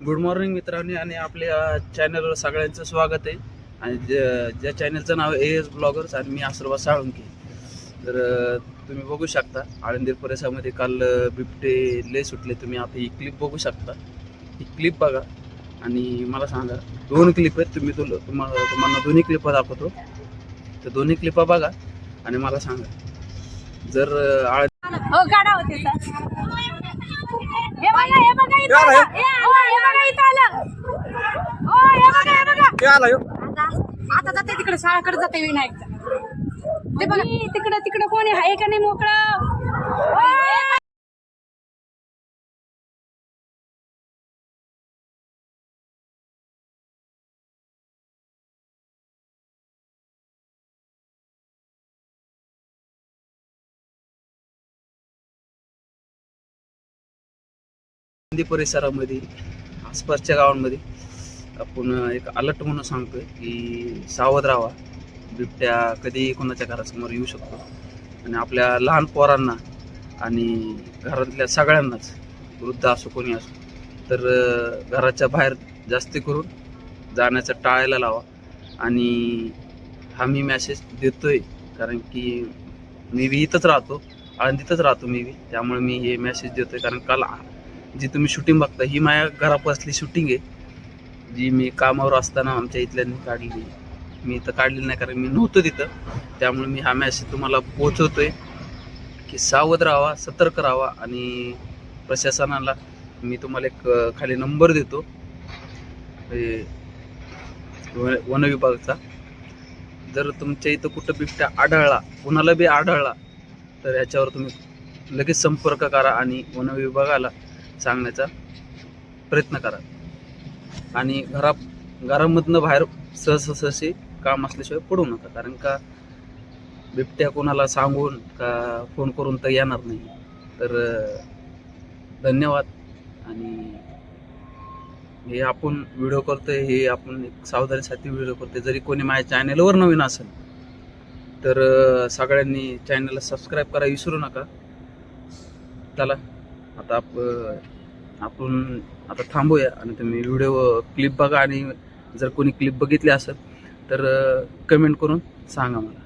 Good morning मित्रांनी आणि आपल्या चॅनलवर सगळ्यांचं स्वागत आहे. आणि ज्या ज्या चॅनलचं नाव ए एस ब्लॉगर्स आणि मी आसरबा साळुंके. तर तुम्ही बघू शकता आळंदीर परिसरामध्ये काल बिबटे लय सुटले. तुम्ही आता ही क्लिप बघू शकता. ही क्लिप बघा. आणि मला सांगा दोन क्लिप आहेत. तुम्ही तुला तुम्हाला तुम्हाला दोन्ही क्लिपा दाखवतो. तर दोन्ही क्लिपा बघा. आणि मला सांगा जर आळंदी आळ आता आता जाते तिकडे शाळाकडे जाते विनायकचा. ते बघा. तिकडं तिकडं कोणी आहे का नाही मोकळं? हिंदी परिसरामध्ये आसपासच्या गावांमध्ये आपण एक अलर्ट म्हणून सांगतोय की सावध राहा. बिबट्या कधी कोणाच्या घरासमोर येऊ शकतो. आणि आपल्या लहान पोरांना आणि घरातल्या सगळ्यांनाच वृद्ध असो कोणी असो तर घराच्या बाहेर जास्ती करून जाण्याचं टाळायला लावा. आणि हा मी मॅसेज देतोय कारण की मी बी इथंच राहतो आळंदीतच राहतो मी बी. त्यामुळे मी हे मेसेज देतोय कारण काल जी तुम्ही शूटिंग बघता ही माझ्या घरापासली शूटिंग आहे. जी मी कामावर असताना आमच्या इथल्यानी काढलेली मी इथं काढलेली नाही कारण मी नव्हतो तिथं. त्यामुळे मी हा मॅसेज तुम्हाला पोहोचवतोय की सावध राहावा सतर्क राहावा आणि प्रशासनाला मी तुम्हाला एक खाली नंबर देतो. हे वन वन जर तुमच्या इथं कुठं बिबट्या आढळला कुणाला बी आढळला तर याच्यावर तुम्ही लगेच संपर्क करा आणि वन विभागाला सांगण्याचा प्रयत्न करा. आणि घरा घरामधनं बाहेर सहसहसी काम असल्याशिवाय पडू नका. कारण का बिबट्या कोणाला सांगून का फोन करून तर येणार नाही. तर धन्यवाद. आणि हे आपण व्हिडिओ करतोय हे आपण एक सावधानीसाठी व्हिडिओ करतोय. जरी कोणी माझ्या चॅनेलवर नवीन असेल तर सगळ्यांनी चॅनलला सबस्क्राईब करा विसरू नका. चला. आता आप आपण आता थांबूया आणि तुम्ही व्हिडिओ क्लिप बघा आणि जर कोणी क्लिप बघितली असेल तर कमेंट करून सांगा मला.